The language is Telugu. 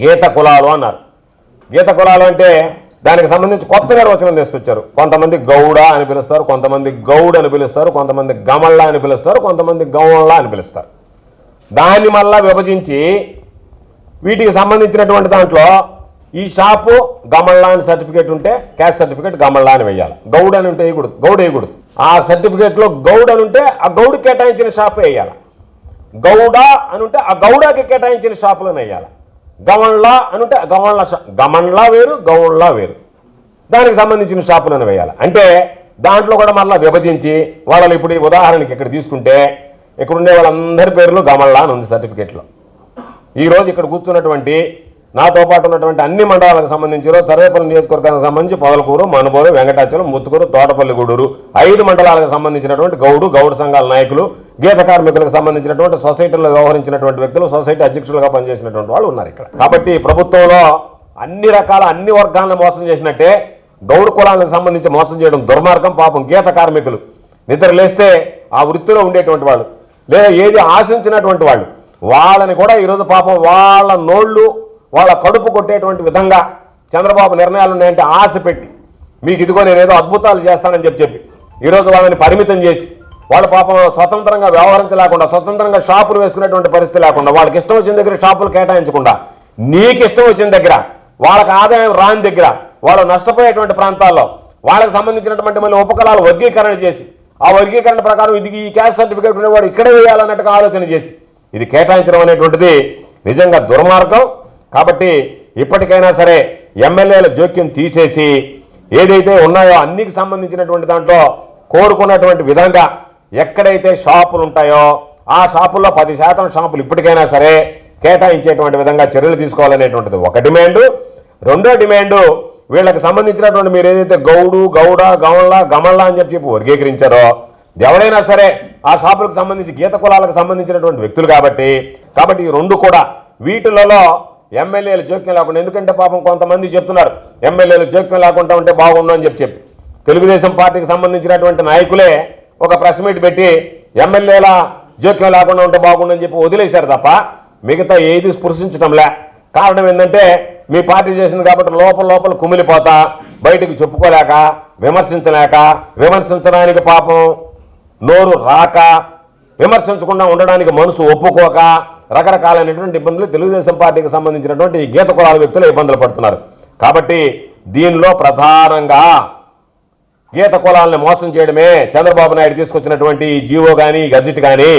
గీత కులాలు అన్నారు. గీత కులాలు అంటే దానికి సంబంధించి కొత్త నిర్వచనం తీసుకొచ్చారు. కొంతమంది గౌడ అని పిలుస్తారు కొంతమంది గౌడ్ అని పిలుస్తారు కొంతమంది గమళ్ళ అని పిలుస్తారు కొంతమంది గౌళ్ళ అని పిలుస్తారు. దాన్ని మళ్ళా విభజించి వీటికి సంబంధించినటువంటి దాంట్లో ఈ షాపు గమళ్ళ అని సర్టిఫికేట్ ఉంటే క్యాస్ట్ సర్టిఫికేట్ గమళ్ళ అని వేయాలి. గౌడ్ అని ఉంటే వేయకూడదు గౌడ్ వేయకూడదు. ఆ సర్టిఫికేట్లో గౌడ్ అని ఉంటే ఆ గౌడ్ కేటాయించిన షాప్ వేయాలి. గౌడ అని ఉంటే ఆ గౌడకి కేటాయించిన షాపులను వేయాలి. గమన్లా అని ఉంటే గమన్ల గమన్లా వేరు గౌన్లా వేరు. దానికి సంబంధించిన షాపులను వేయాలి. అంటే దాంట్లో కూడా మళ్ళీ విభజించి వాళ్ళని ఇప్పుడు ఈ ఉదాహరణకి ఇక్కడ తీసుకుంటే ఇక్కడ ఉండే వాళ్ళందరి పేర్లు గమన్లా అని ఉంది సర్టిఫికేట్లో. ఈరోజు ఇక్కడ కూర్చున్నటువంటి నాతో పాటు ఉన్నటువంటి అన్ని మండలాలకు సంబంధించి సర్వేపల్లి నియోజకవర్గానికి సంబంధించి పొదలకూరు మనుబోలు వెంకటాచలం ముత్తుకూరు తోటపల్లి గూడూరు ఐదు మండలాలకు సంబంధించినటువంటి గౌడు గౌడు సంఘాల నాయకులు గీత కార్మికులకు సంబంధించినటువంటి సొసైటీలో వ్యవహరించినటువంటి వ్యక్తులు సొసైటీ అధ్యక్షులుగా పనిచేసినటువంటి వాళ్ళు ఉన్నారు ఇక్కడ. కాబట్టి ప్రభుత్వంలో అన్ని రకాల అన్ని వర్గాలను మోసం చేసినట్టే గౌడు కులాలకు సంబంధించి మోసం చేయడం దుర్మార్గం పాపం గీత కార్మికులు. నిద్ర లేస్తే ఆ వృత్తిలో ఉండేటువంటి వాళ్ళు లేదా ఏది ఆశించినటువంటి వాళ్ళు వాళ్ళని కూడా ఈరోజు పాపం వాళ్ళ నోళ్ళు వాళ్ళ కడుపు కొట్టేటువంటి విధంగా చంద్రబాబు నిర్ణయాలు ఉన్నాయంటే ఆశ పెట్టి మీకు ఇదిగో నేను ఏదో అద్భుతాలు చేస్తానని చెప్పి చెప్పి ఈరోజు వాళ్ళని పరిమితం చేసి వాళ్ళ పాపం స్వతంత్రంగా వ్యవహరించలేకుండా స్వతంత్రంగా షాపులు వేసుకునేటువంటి పరిస్థితి లేకుండా వాళ్ళకి ఇష్టం వచ్చిన దగ్గర షాపులు కేటాయించకుండా నీకు ఇష్టం వచ్చిన దగ్గర వాళ్ళకి ఆదాయం రాని దగ్గర వాళ్ళు నష్టపోయేటువంటి ప్రాంతాల్లో వాళ్ళకి సంబంధించినటువంటి మళ్ళీ ఉపకరాలు వర్గీకరణ చేసి ఆ వర్గీకరణ ప్రకారం ఇది ఈ క్యాస్ట్ సర్టిఫికేట్ ఉండేవాడు ఇక్కడే వేయాలన్నట్టుగా ఆలోచన చేసి ఇది కేటాయించడం అనేటువంటిది నిజంగా దుర్మార్గం. కాబట్టి ఇప్పటికైనా సరే ఎమ్మెల్యేల జోక్యం తీసేసి ఏదైతే ఉన్నాయో అన్నికి సంబంధించినటువంటి దాంట్లో కోరుకున్నటువంటి విధంగా ఎక్కడైతే షాపులు ఉంటాయో ఆ షాపుల్లో పది శాతం షాపులు ఇప్పటికైనా సరే కేటాయించేటువంటి విధంగా చర్యలు తీసుకోవాలనేటువంటిది ఒక డిమాండు. రెండో డిమాండు వీళ్ళకి సంబంధించినటువంటి మీరు ఏదైతే గౌడు గౌడ గమళ్ళ గమళ్ళ అని చెప్పి వర్గీకరించారో ఎవరైనా సరే ఆ షాపులకు సంబంధించి గీత కులాలకు సంబంధించినటువంటి వ్యక్తులు కాబట్టి కాబట్టి ఈ రెండు కూడా వీటిలలో ఎమ్మెల్యేలు జోక్యం లేకుండా ఎందుకంటే పాపం కొంతమంది చెప్తున్నారు ఎమ్మెల్యేలు జోక్యం లేకుండా ఉంటే బాగుండు అని చెప్పి చెప్పి. తెలుగుదేశం పార్టీకి సంబంధించినటువంటి నాయకులే ఒక ప్రెస్ మీట్ పెట్టి ఎమ్మెల్యేల జోక్యం లేకుండా ఉంటే బాగుండని చెప్పి వదిలేశారు తప్ప మిగతా ఏది స్పృశించడంలే కారణం ఏంటంటే మీ పార్టీ చేసింది కాబట్టి లోపల లోపల కుమిలిపోతా బయటకు చెప్పుకోలేక విమర్శించలేక విమర్శించడానికి పాపం నోరు రాక విమర్శించకుండా ఉండడానికి మనసు ఒప్పుకోక రకరకాలైనటువంటి ఇబ్బందులు తెలుగుదేశం పార్టీకి సంబంధించినటువంటి ఈ గీత కులాల వ్యక్తులు ఇబ్బందులు పడుతున్నారు. కాబట్టి దీనిలో ప్రధానంగా గీత కులాలను మోసం చేయడమే చంద్రబాబు నాయుడు తీసుకొచ్చినటువంటి జీవో కానీ గజెట్ కానీ